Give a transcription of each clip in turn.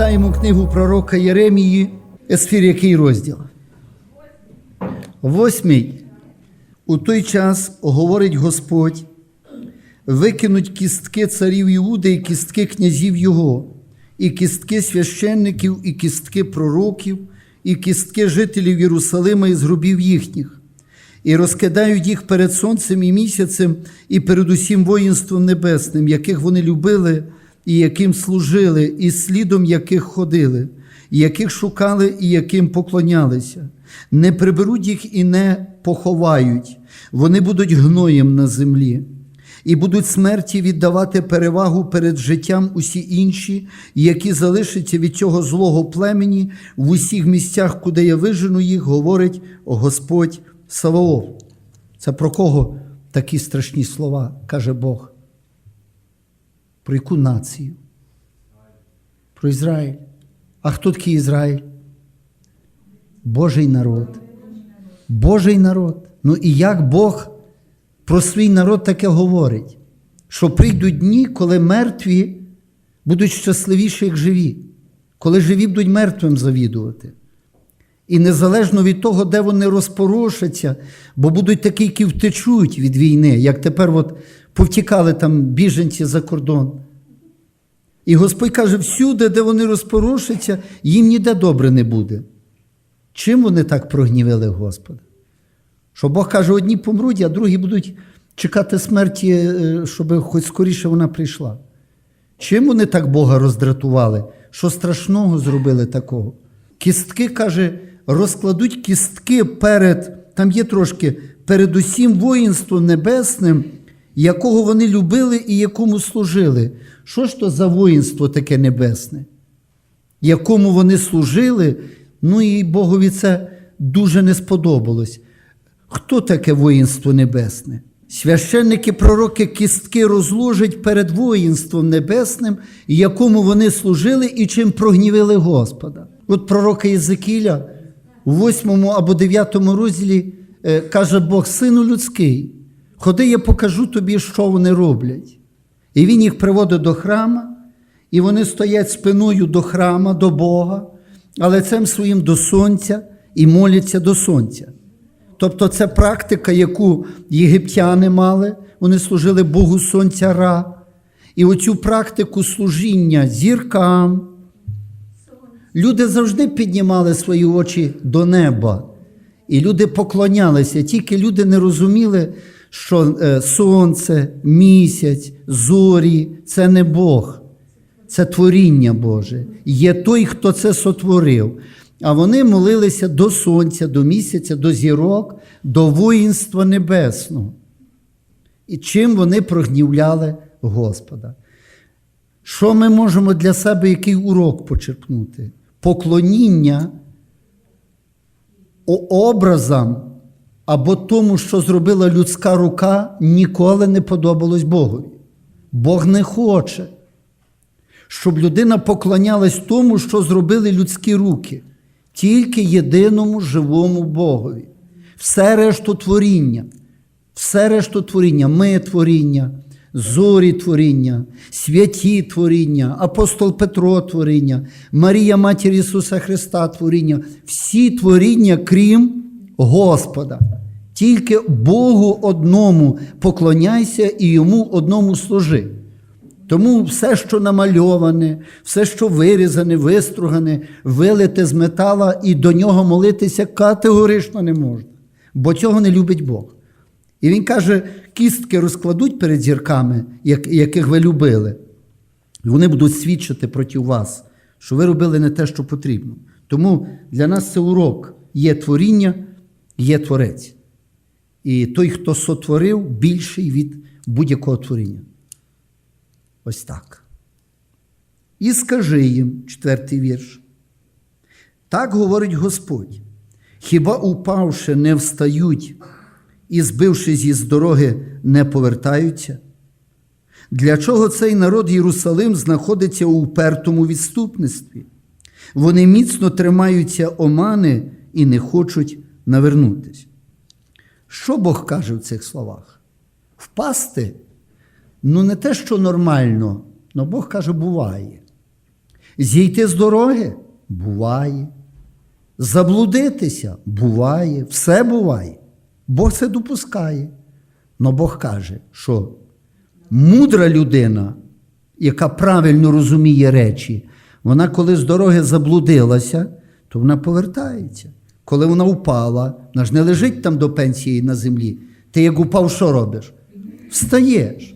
читаємо книгу пророка Єремії, Есфір, який розділ? Восьмий. У той час говорить Господь, викинуть кістки царів Іуди і кістки князів його, і кістки священників, і кістки пророків, і кістки жителів Єрусалима із гробів їхніх, і розкидають їх перед сонцем і місяцем, і перед усім воїнством небесним, яких вони любили, і яким служили, і слідом яких ходили, і яких шукали, і яким поклонялися. Не приберуть їх і не поховають, вони будуть гноєм на землі. І будуть смерті віддавати перевагу перед життям усі інші, які залишаться від цього злого племені в усіх місцях, куди я вижену їх, говорить Господь Саваоф. Це про кого такі страшні слова каже Бог? Про яку націю? Про Ізраїль. А хто такий Ізраїль? Божий народ. Божий народ. Ну і як Бог про свій народ таке говорить, що прийдуть дні, коли мертві будуть щасливіші, як живі, коли живі будуть мертвим завідувати. І незалежно від того, де вони розпорошаться, бо будуть такі, які втечуть від війни, як тепер от повтікали там біженці за кордон. І Господь каже, всюди, де вони розпорошаться, їм ніде добре не буде. Чим вони так прогнівили Господа? Що Бог каже, одні помруть, а другі будуть чекати смерті, е, щоб хоч скоріше вона прийшла. Чим вони так Бога роздратували? Що страшного зробили такого? Кістки, каже, розкладуть кістки перед, там є трошки, перед усім воїнством небесним, якого вони любили і якому служили. Що ж то за воїнство таке небесне? Якому вони служили, ну і Богові це дуже не сподобалось. Хто таке воїнство небесне? Священники пророки кістки розложать перед воїнством небесним, якому вони служили і чим прогнівили Господа. От пророка Єзекіля у 8 або 9 розділі е, каже Бог, сину людський, ходи, я покажу тобі, що вони роблять. І він їх приводить до храма, і вони стоять спиною до храма, до Бога, а лицем своїм до сонця і моляться до сонця. Тобто це практика, яку єгиптяни мали, вони служили Богу Сонця Ра. І оцю практику служіння зіркам. Люди завжди піднімали свої очі до неба. І люди поклонялися, тільки люди не розуміли, що е, сонце, місяць, зорі це не Бог, це творіння Боже. Є той, хто це сотворив. А вони молилися до сонця, до місяця, до зірок, до воїнства небесного. І чим вони прогнівляли Господа? Що ми можемо для себе який урок почерпнути? Поклоніння образам або тому, що зробила людська рука, ніколи не подобалось Богові. Бог не хоче, щоб людина поклонялась тому, що зробили людські руки тільки єдиному живому Богові. Все решту творіння, все решту творіння, ми творіння, зорі творіння, святі творіння, апостол Петро творіння, Марія Матір Ісуса Христа творіння, всі творіння, крім Господа. Тільки Богу одному поклоняйся і йому одному служи. Тому все, що намальоване, все, що вирізане, вистругане, вилите з метала, і до нього молитися категорично не можна, бо цього не любить Бог. І він каже: кістки розкладуть перед зірками, яких ви любили, і вони будуть свідчити проти вас, що ви робили не те, що потрібно. Тому для нас це урок: є творіння, є творець. І той, хто сотворив, більший від будь-якого творіння. Ось так. І скажи їм, четвертий вірш. Так говорить Господь. Хіба упавши, не встають і, збившись із дороги, не повертаються? Для чого цей народ Єрусалим знаходиться у упертому відступництві? Вони міцно тримаються омани і не хочуть навернутися. Що Бог каже в цих словах? Впасти? Ну, не те, що нормально, але Бог каже, буває. Зійти з дороги буває. Заблудитися буває, все буває. Бог це допускає. Но Бог каже, що мудра людина, яка правильно розуміє речі, вона коли з дороги заблудилася, то вона повертається. Коли вона впала, вона ж не лежить там до пенсії на землі. Ти як упав, що робиш? Встаєш.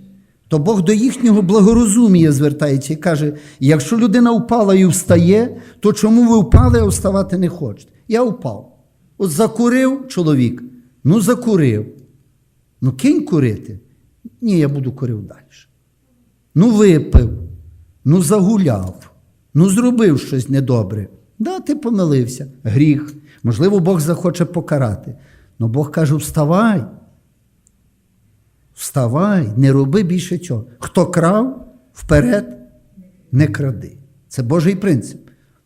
То Бог до їхнього благорозумія звертається і каже: якщо людина впала і встає, то чому ви впали, а вставати не хочете? Я впав. От закурив чоловік, ну закурив. Ну кинь курити. Ні, я буду курив далі. Ну, випив, ну загуляв, ну зробив щось недобре. Да, ти помилився, гріх. Можливо, Бог захоче покарати. Но Бог каже: вставай. Вставай, не роби більше цього. Хто крав, вперед не кради. Це Божий принцип.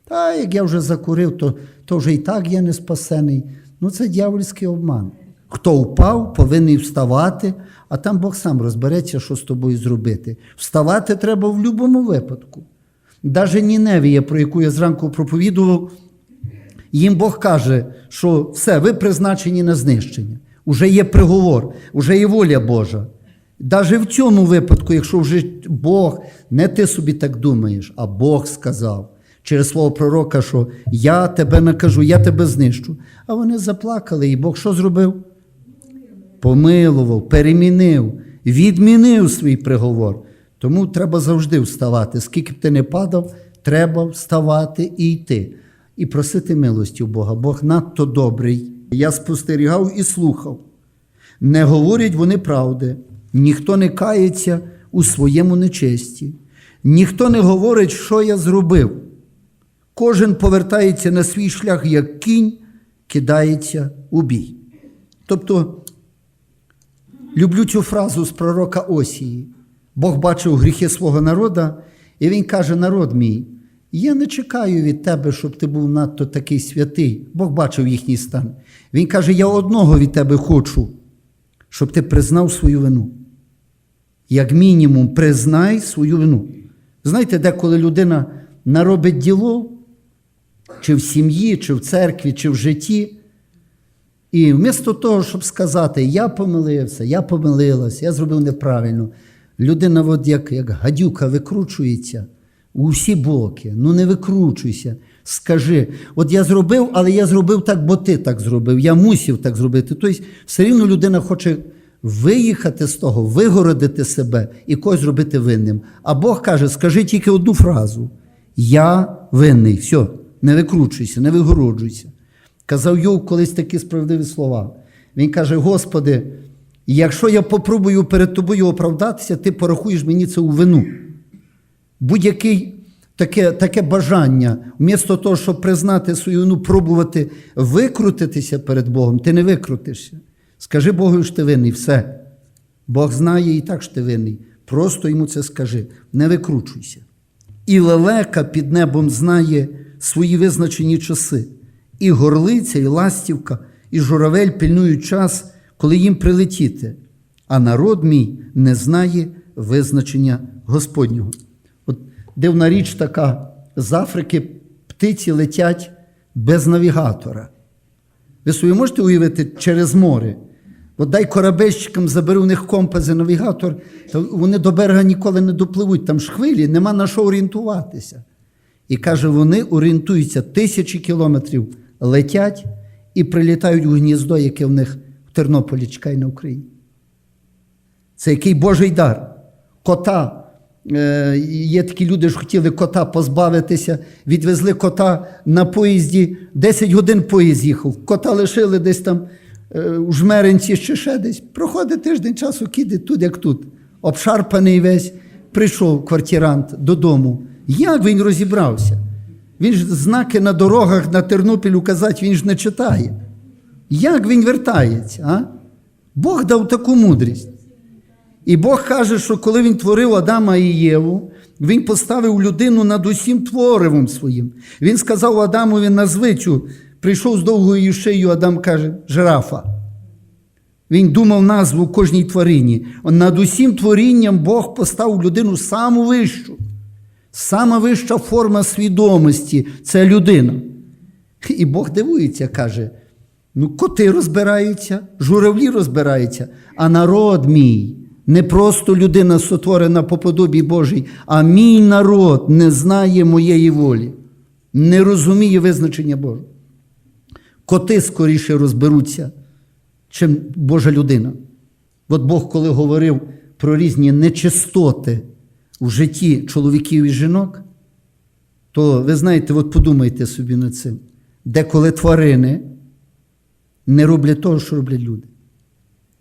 Та як я вже закурив, то, то вже і так я не спасений. Ну це дьявольський обман. Хто впав, повинен вставати, а там Бог сам розбереться, що з тобою зробити. Вставати треба в будь-якому випадку. Навіть Ніневія, про яку я зранку проповідував, їм Бог каже, що все, ви призначені на знищення. Уже є приговор, уже є воля Божа. Навіть в цьому випадку, якщо вже Бог, не ти собі так думаєш, а Бог сказав через свого пророка, що я тебе накажу, я тебе знищу. А вони заплакали, і Бог що зробив? Помилував, перемінив, відмінив свій приговор. Тому треба завжди вставати. Скільки б ти не падав, треба вставати і йти. І просити милості у Бога. Бог надто добрий. Я спостерігав і слухав. Не говорять вони правди, ніхто не кається у своєму нечесті, ніхто не говорить, що я зробив. Кожен повертається на свій шлях, як кінь кидається у бій. Тобто, люблю цю фразу з пророка Осії. Бог бачив гріхи свого народа, і він каже: народ мій, я не чекаю від тебе, щоб ти був надто такий святий. Бог бачив їхній стан. Він каже: Я одного від тебе хочу, щоб ти признав свою вину. Як мінімум, признай свою вину. Знаєте, деколи людина наробить діло, чи в сім'ї, чи в церкві, чи в житті. І вмісто того, щоб сказати, я помилився, я помилилася, я зробив неправильно, людина, от як, як гадюка, викручується у всі боки. Ну не викручуйся. Скажи, от я зробив, але я зробив так, бо ти так зробив, я мусив так зробити. Тобто, все рівно людина хоче виїхати з того, вигородити себе і когось зробити винним. А Бог каже: скажи тільки одну фразу: Я винний. Все, не викручуйся, не вигороджуйся. Казав Йов колись такі справедливі слова. Він каже: Господи, якщо я попробую перед тобою оправдатися, ти порахуєш мені це у вину. Будь-яке таке, таке бажання, вмісто того, щоб признати свою вину, пробувати викрутитися перед Богом, ти не викрутишся. Скажи Богу, що ти винний, все. Бог знає і так, що ти винний. Просто йому це скажи, не викручуйся. І лелека під небом знає свої визначені часи. І горлиця, і ластівка, і журавель пильнують час, коли їм прилетіти. А народ мій не знає визначення Господнього. Дивна річ така: з Африки птиці летять без навігатора. Ви собі можете уявити через море? От дай корабельщикам забери у них компас і навігатор, то вони до берега ніколи не допливуть, там ж хвилі, нема на що орієнтуватися. І каже, вони орієнтуються тисячі кілометрів, летять і прилітають у гніздо, яке в них в Тернополі чекає на Україні. Це який Божий дар. Кота. Е, Є такі люди, що хотіли кота позбавитися, відвезли кота на поїзді, 10 годин поїзд їхав. Кота лишили десь там е, у жмеринці чи ще десь. Проходить тиждень часу, киде тут, як тут. Обшарпаний весь, прийшов квартирант додому. Як він розібрався? Він ж знаки на дорогах на Тернопіль указати, він ж не читає. Як він вертається? а? Бог дав таку мудрість. І Бог каже, що коли він творив Адама і Єву, він поставив людину над усім творивом своїм. Він сказав Адамові назви цю, прийшов з довгою шиєю, Адам каже, жирафа. Він думав назву кожній тварині. Над усім творінням Бог поставив людину саму вищу. Сама вища форма свідомості це людина. І Бог дивується, каже: ну, коти розбираються, журавлі розбираються, а народ мій. Не просто людина сотворена по подобі Божій, а мій народ не знає моєї волі, не розуміє визначення Божого. Коти скоріше розберуться, чим Божа людина. От Бог, коли говорив про різні нечистоти в житті чоловіків і жінок, то ви знаєте, от подумайте собі над цим, деколи тварини не роблять того, що роблять люди.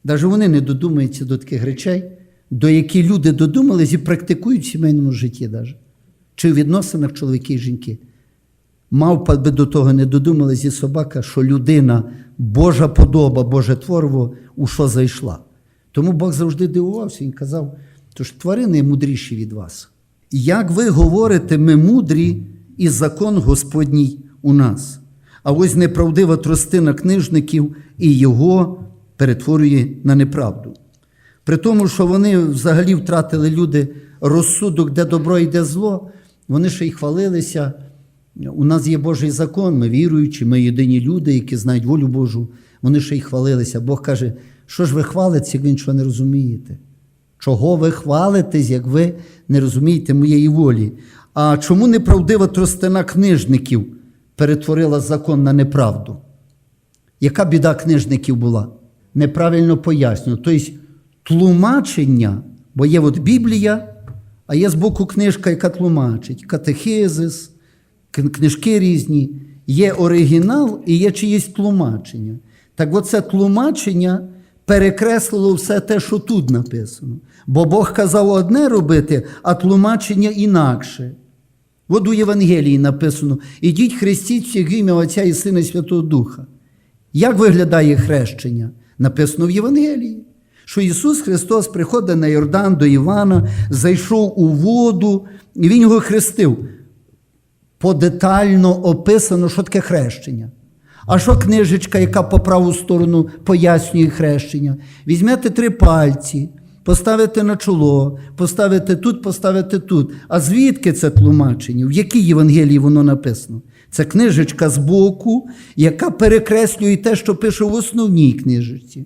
Навіть вони не додумаються до таких речей, до яких люди додумались і практикують в сімейному житті, навіть. чи в відносинах чоловіки і жінки. Мавпа би до того не додумалась і собака, що людина, Божа подоба, Боже творво, у що зайшла. Тому Бог завжди дивувався і казав, тож тварини мудріші від вас. Як ви говорите, ми мудрі, і закон Господній у нас. А ось неправдива тростина книжників і його перетворює на неправду. При тому, що вони взагалі втратили люди розсудок, де добро і де зло, вони ще й хвалилися. У нас є Божий закон, ми віруючі, ми єдині люди, які знають волю Божу. Вони ще й хвалилися. Бог каже, що ж ви хвалитесь, як ви нічого не розумієте? Чого ви хвалитесь, як ви не розумієте моєї волі? А чому неправдива тростина книжників перетворила закон на неправду? Яка біда книжників була? Неправильно пояснено. Тобто тлумачення, бо є от Біблія, а є з боку книжка, яка тлумачить, катехизис, книжки різні, є оригінал і є чиєсь тлумачення. Так оце тлумачення перекреслило все те, що тут написано. Бо Бог казав одне робити, а тлумачення інакше. От у Євангелії написано: ідіть хрестіть всіх ім'я Отця і Сина і Святого Духа. Як виглядає хрещення? Написано в Євангелії, що Ісус Христос приходить на Йордан до Івана, зайшов у воду, і Він його хрестив. Подетально описано, що таке хрещення. А що книжечка, яка по праву сторону пояснює хрещення? Візьмете три пальці, поставите на чоло, поставите тут, поставите тут. А звідки це тлумачення? В якій Євангелії воно написано? Це книжечка з боку, яка перекреслює те, що пише в основній книжечці.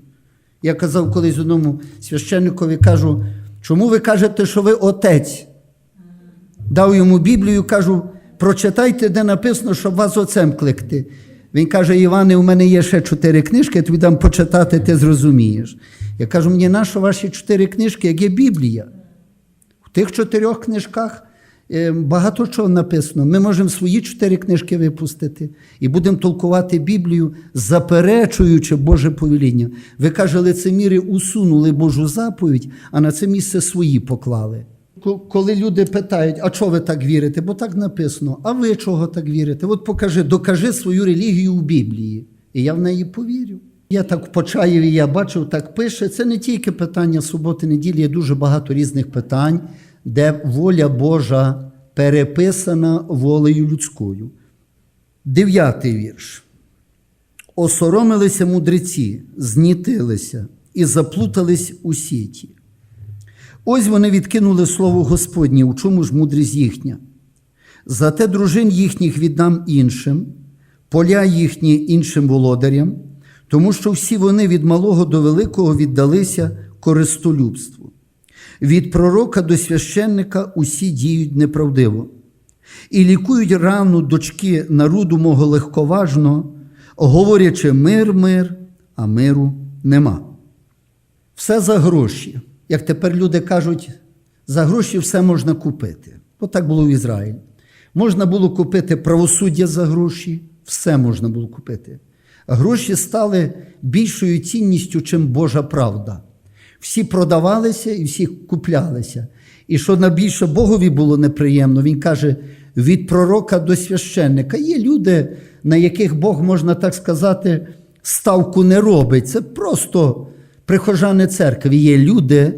Я казав колись одному священникові, кажу, чому ви кажете, що ви отець? Дав йому Біблію, кажу, прочитайте, де написано, щоб вас отцем кликти. Він каже: Іване, у мене є ще чотири книжки, я тобі дам почитати, ти зрозумієш. Я кажу, мені нащо ваші чотири книжки, як є Біблія? В тих чотирьох книжках багато чого написано. Ми можемо свої чотири книжки випустити і будемо толкувати Біблію, заперечуючи Боже повеління. Ви каже, лицеміри усунули Божу заповідь, а на це місце свої поклали. Коли люди питають, а чого ви так вірите? Бо так написано, а ви чого так вірите? От покажи, докажи свою релігію у Біблії. І я в неї повірю. Я так в Почаєві я бачив, так пише. Це не тільки питання суботи, неділі, є дуже багато різних питань, де воля Божа переписана волею людською. Дев'ятий вірш. Осоромилися мудреці, знітилися і заплутались у сіті. Ось вони відкинули слово Господнє, у чому ж мудрість їхня. Зате дружин їхніх віддам іншим, поля їхні іншим володарям, тому що всі вони від малого до великого віддалися користолюбству. Від пророка до священника усі діють неправдиво, і лікують рану дочки народу мого легковажно, говорячи мир, мир, а миру нема. Все за гроші. Як тепер люди кажуть, за гроші все можна купити. Отак було в Ізраїлі. Можна було купити правосуддя за гроші, все можна було купити. Гроші стали більшою цінністю, чим Божа правда. Всі продавалися і всі куплялися. І що найбільше Богові було неприємно, він каже: від пророка до священника. Є люди, на яких Бог, можна так сказати, ставку не робить. Це просто прихожани церкви. Є люди,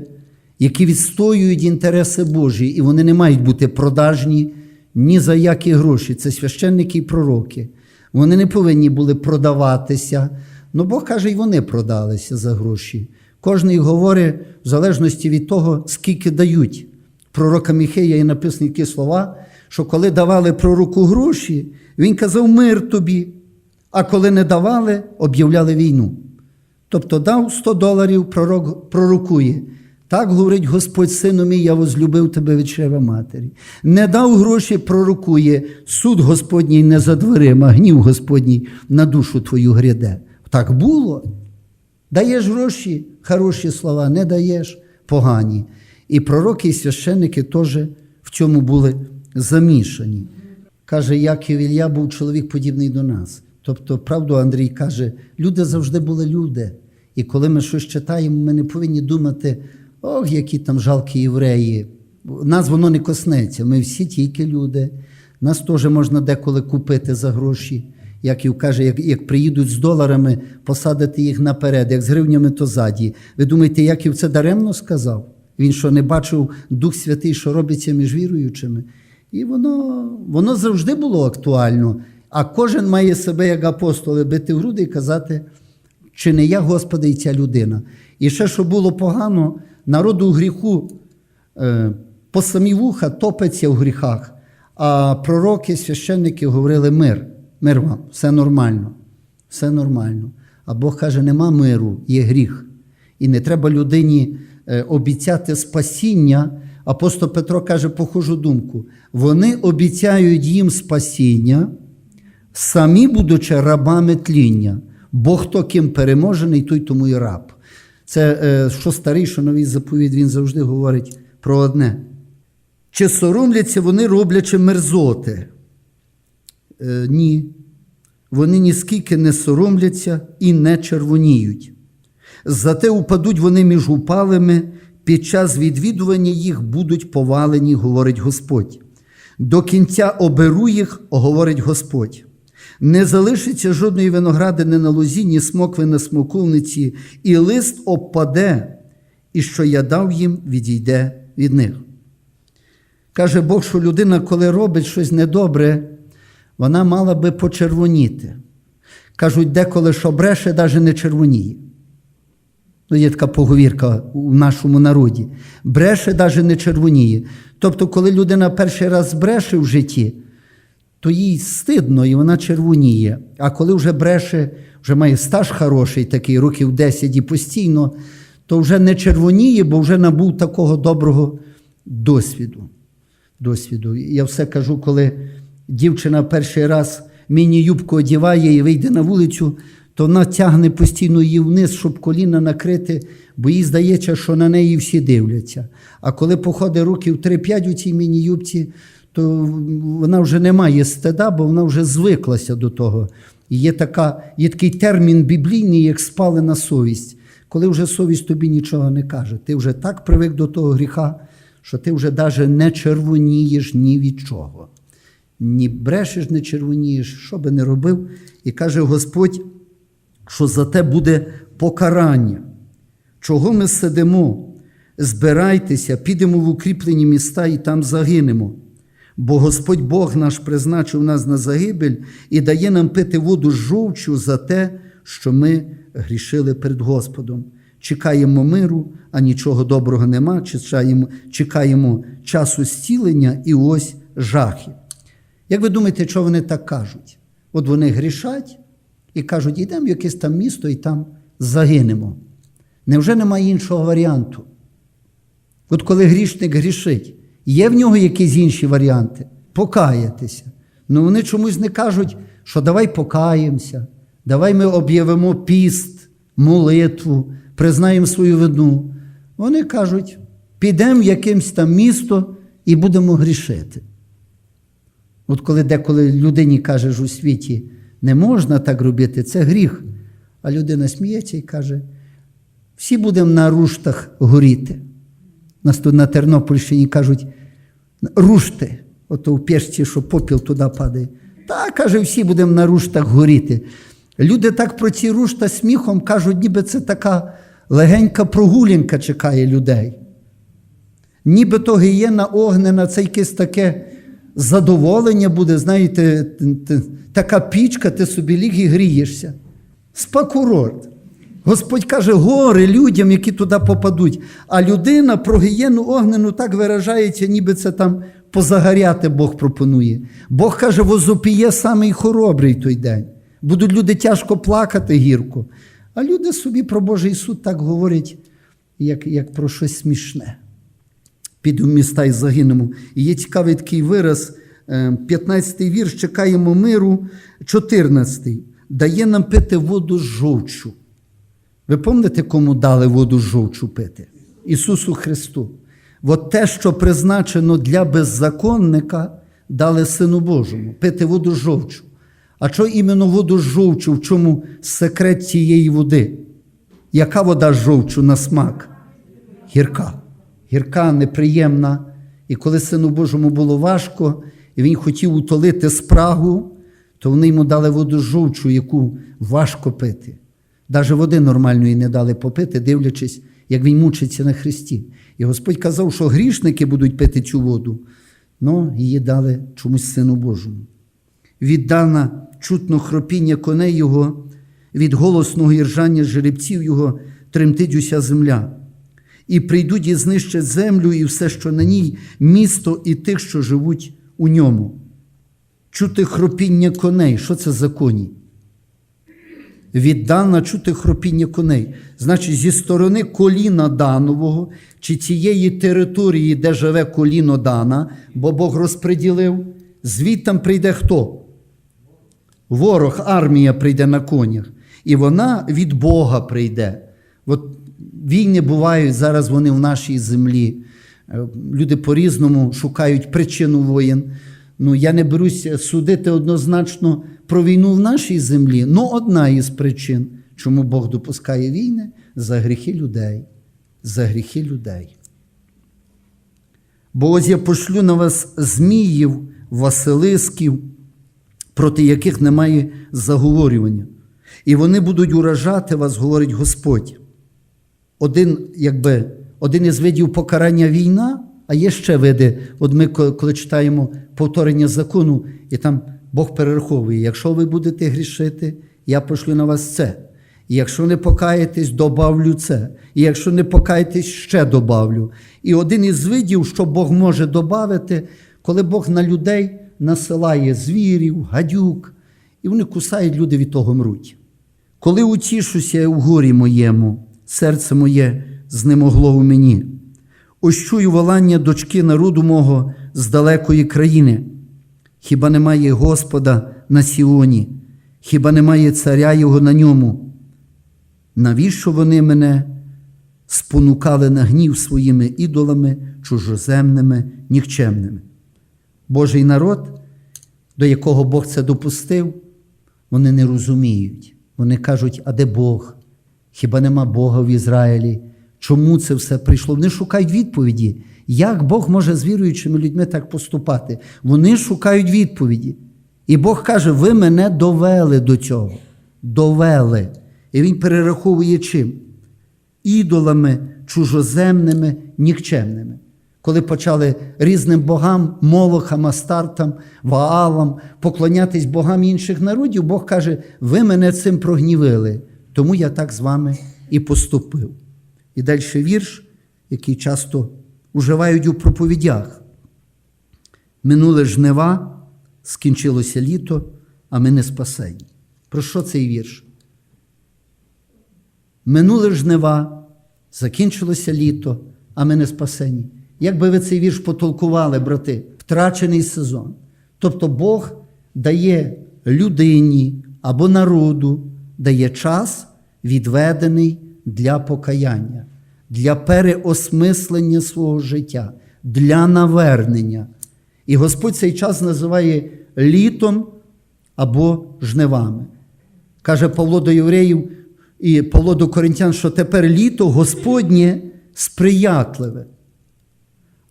які відстоюють інтереси Божі, і вони не мають бути продажні ні за які гроші. Це священники і пророки. Вони не повинні були продаватися. Ну Бог каже, і вони продалися за гроші. Кожний говорить в залежності від того, скільки дають пророка Міхея є написані такі слова, що коли давали пророку гроші, він казав мир тобі, а коли не давали, об'являли війну. Тобто дав 100 доларів, пророк пророкує. Так говорить Господь, сину мій, я возлюбив тебе від чрева матері. Не дав гроші, пророкує, суд Господній не за дверима, гнів Господній на душу твою гряде. Так було. Даєш гроші, хороші слова, не даєш погані. І пророки, і священники теж в цьому були замішані. Каже, Яків Ілля був чоловік подібний до нас. Тобто, правду Андрій каже, люди завжди були люди. І коли ми щось читаємо, ми не повинні думати, ох, які там жалкі євреї. Нас воно не коснеться. Ми всі тільки люди. Нас теж можна деколи купити за гроші. Яків каже, як, як приїдуть з доларами, посадити їх наперед, як з гривнями, то ззаді. Ви думаєте, Яків це даремно сказав? Він що не бачив Дух Святий, що робиться між віруючими? І воно, воно завжди було актуально. А кожен має себе, як апостоли, бити в груди і казати, чи не я, Господи, і ця людина. І ще, що було погано, народу гріху е, по самі вуха топиться в гріхах, а пророки, священники говорили мир. Мир вам, все нормально, все нормально. А Бог каже, нема миру, є гріх. І не треба людині е, обіцяти спасіння. Апостол Петро каже похожу думку. Вони обіцяють їм спасіння, самі будучи рабами тління. Бо хто ким переможений, той тому і раб. Це е, що старий, що новий заповідь, він завжди говорить про одне. Чи соромляться вони, роблячи мерзоти? Е, ні. Вони ніскільки не соромляться і не червоніють. Зате упадуть вони між упалими, під час відвідування їх будуть повалені, говорить Господь. До кінця оберу їх, говорить Господь. Не залишиться жодної виноградини на лозі, ні смокви на смоковниці, і лист обпаде, і що я дав їм, відійде від них. Каже Бог, що людина, коли робить щось недобре, вона мала би почервоніти. Кажуть, деколи що бреше, навіть не червоніє. Ну, є така поговірка у нашому народі. Бреше, навіть не червоніє. Тобто, коли людина перший раз бреше в житті, то їй стидно і вона червоніє. А коли вже бреше, вже має стаж хороший, такий років 10 і постійно, то вже не червоніє, бо вже набув такого доброго досвіду. досвіду. Я все кажу, коли дівчина перший раз міні-юбку одіває і вийде на вулицю, то вона тягне постійно її вниз, щоб коліна накрити, бо їй здається, що на неї всі дивляться. А коли походить років 3-5 у цій міні-юбці, то вона вже не має стида, бо вона вже звиклася до того. І є, така, є такий термін біблійний, як спалена совість. Коли вже совість тобі нічого не каже, ти вже так привик до того гріха, що ти вже навіть не червонієш ні від чого. Ні брешеш, не червонієш, що би не робив. І каже Господь, що за те буде покарання. Чого ми сидимо? Збирайтеся, підемо в укріплені міста і там загинемо. Бо Господь Бог наш призначив нас на загибель і дає нам пити воду жовчу за те, що ми грішили перед Господом. Чекаємо миру, а нічого доброго нема. Чекаємо, часу зцілення і ось жахи. Як ви думаєте, що вони так кажуть? От вони грішать і кажуть, йдемо в якесь там місто і там загинемо. Невже немає іншого варіанту? От коли грішник грішить, є в нього якісь інші варіанти? Покаятися. Ну вони чомусь не кажуть, що давай покаємося, давай ми об'явимо піст, молитву, признаємо свою вину. Вони кажуть, підемо в якимсь там місто і будемо грішити. От коли деколи людині кажеш у світі, не можна так робити, це гріх. А людина сміється і каже, всі будемо на руштах горіти. Нас тут на Тернопільщині кажуть, рушти, ото в пєшці, що попіл туди падає. Та, каже, всі будемо на руштах горіти. Люди так про ці рушта сміхом кажуть, ніби це така легенька прогулянка чекає людей. Ніби то гієна огнена, це якесь таке задоволення буде, знаєте, така пічка, ти собі ліг і грієшся. Спа-курорт. Господь каже, горе людям, які туди попадуть. А людина про гієну огнену так виражається, ніби це там позагоряти Бог пропонує. Бог каже, возопіє самий хоробрий той день. Будуть люди тяжко плакати гірко. А люди собі про Божий суд так говорять, як, як про щось смішне. Піду в міста і загинемо. І є цікавий такий вираз, 15-й вірш, чекаємо миру, 14-й. Дає нам пити воду жовчу. Ви пам'ятаєте, кому дали воду жовчу пити? Ісусу Христу. От те, що призначено для беззаконника, дали Сину Божому пити воду жовчу. А що іменно воду жовчу, в чому секрет цієї води? Яка вода жовчу на смак? Гірка. Гірка, неприємна. І коли Сину Божому було важко, і він хотів утолити спрагу, то вони йому дали воду жовчу, яку важко пити. Навіть води нормальної не дали попити, дивлячись, як він мучиться на Христі. І Господь казав, що грішники будуть пити цю воду, але її дали чомусь Сину Божому. Віддана чутно хропіння коней його, від голосного іржання жеребців його тремтить уся земля. І прийдуть і знищать землю і все, що на ній, місто і тих, що живуть у ньому. Чути хропіння коней. Що це за коні? Віддана чути хропіння коней. Значить, зі сторони коліна Данового чи цієї території, де живе коліно Дана, бо Бог розподілив, звідтам прийде хто? Ворог, армія прийде на конях. І вона від Бога прийде. От війни бувають зараз вони в нашій землі. Е, Люди по-різному шукають причину воєн. Ну, я не берусь судити однозначно про війну в нашій землі. Ну, одна із причин, чому Бог допускає війни за гріхи людей. За гріхи людей. Бо ось я пошлю на вас зміїв, василисків, проти яких немає заговорювання. І вони будуть уражати вас, говорить Господь. Один, якби, один із видів покарання війна, а є ще види. От ми, коли читаємо повторення закону, і там Бог перераховує: якщо ви будете грішити, я пошлю на вас це. І якщо не покаєтесь, добавлю це. І якщо не покаєтесь, ще добавлю. І один із видів, що Бог може додати, коли Бог на людей насилає звірів, гадюк, і вони кусають, люди від того мруть. Коли утішуся у горі моєму, серце моє знемогло у мені. Ось чую волання дочки народу мого з далекої країни. Хіба немає Господа на Сіоні, хіба немає царя Його на ньому? Навіщо вони мене спонукали на гнів своїми ідолами, чужоземними, нікчемними? Божий народ, до якого Бог це допустив, вони не розуміють. Вони кажуть, а де Бог? Хіба нема Бога в Ізраїлі? Чому це все прийшло? Вони шукають відповіді, як Бог може з віруючими людьми так поступати. Вони шукають відповіді. І Бог каже: ви мене довели до цього. Довели. І Він перераховує чим? Ідолами, чужоземними, нікчемними. Коли почали різним богам, молохам, астартам, ваалам, поклонятись богам інших народів, Бог каже: ви мене цим прогнівили, тому я так з вами і поступив. І далі вірш, який часто уживають у проповідях. Минуле жнива, скінчилося літо, а ми не спасені. Про що цей вірш? Минуле жнива, закінчилося літо, а ми не спасені. Як би ви цей вірш потолкували, брати, втрачений сезон. Тобто Бог дає людині або народу, дає час, відведений для покаяння, для переосмислення свого життя, для навернення. І Господь цей час називає літом або жнивами. Каже Павло до євреїв і Павло до коринтян, що тепер літо Господнє сприятливе.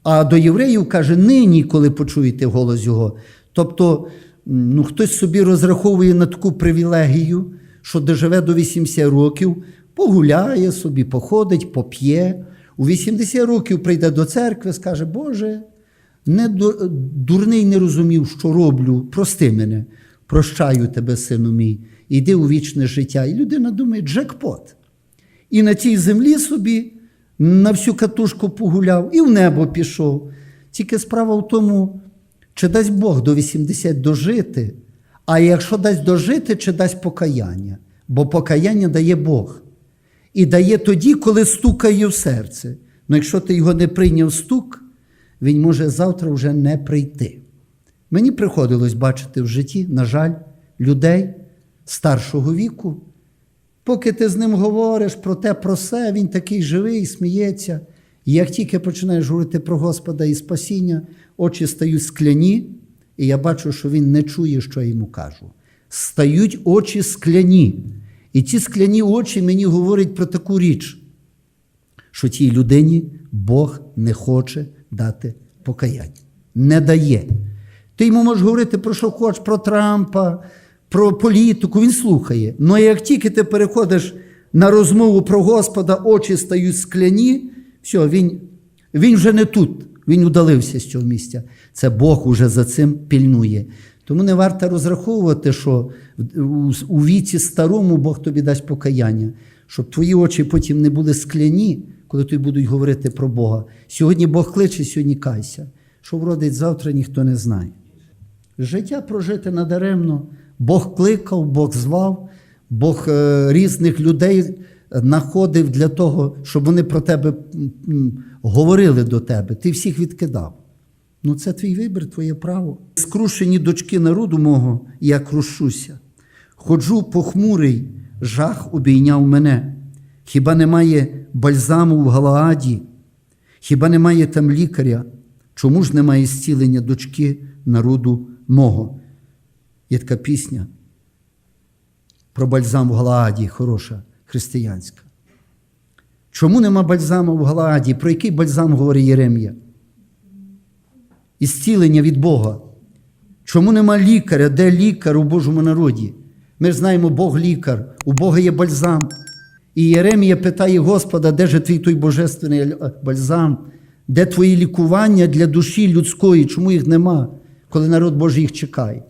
А до євреїв каже, нині, коли почуєте голос Його. Тобто, ну, хтось собі розраховує на таку привілегію, що доживе до 80 років, погуляє собі, походить, поп'є. У 80 років прийде до церкви, скаже, Боже, не дурний не розумів, що роблю, прости мене, прощаю тебе, сину мій, іди у вічне життя. І людина думає, джекпот. і на тій землі собі на всю катушку погуляв, і в небо пішов. Тільки справа в тому, чи дасть Бог до 80 дожити, а якщо дасть дожити, чи дасть покаяння. Бо покаяння дає Бог. І дає тоді, коли стукає в серце. Ну якщо ти його не прийняв стук, він може завтра вже не прийти. Мені приходилось бачити в житті, на жаль, людей старшого віку. Поки ти з ним говориш про те, про все, він такий живий, сміється. І як тільки починаєш говорити про Господа і спасіння, очі стають скляні, і я бачу, що він не чує, що я йому кажу. Стають очі скляні. І ці скляні очі мені говорять про таку річ, що тій людині Бог не хоче дати покаяння. Не дає. Ти йому можеш говорити про що хочеш, про Трампа, про політику, він слухає. Але як тільки ти переходиш на розмову про Господа, очі стають скляні, все, він, він вже не тут, він удалився з цього місця. Це Бог уже за цим пільнує. Тому не варто розраховувати, що у- віці старому Бог тобі дасть покаяння, щоб твої очі потім не були скляні, коли тобі будуть говорити про Бога. Сьогодні Бог кличе, сьогодні кайся. Що вродить завтра, ніхто не знає. Життя прожити надаремно. Бог кликав, Бог звав, Бог е, різних людей знаходив для того, щоб вони про тебе говорили до тебе. Ти всіх відкидав. Ну, це твій вибір, твоє право. Скрушені дочки народу мого, я крушуся. Ходжу похмурий, жах обійняв мене. Хіба немає бальзаму в Галааді? Хіба немає там лікаря? Чому ж немає зцілення дочки народу мого? Є така пісня про бальзам в Галааді, хороша, християнська. Чому нема бальзаму в Галааді? Про який бальзам говорить Єремія? Ісцілення від Бога. Чому нема лікаря? Де лікар у Божому народі? Ми ж знаємо, Бог лікар, у Бога є бальзам. І Єремія питає Господа, де же твій той божественний е, бальзам? Де твої лікування для душі людської? Чому їх нема, коли народ Божий їх чекає?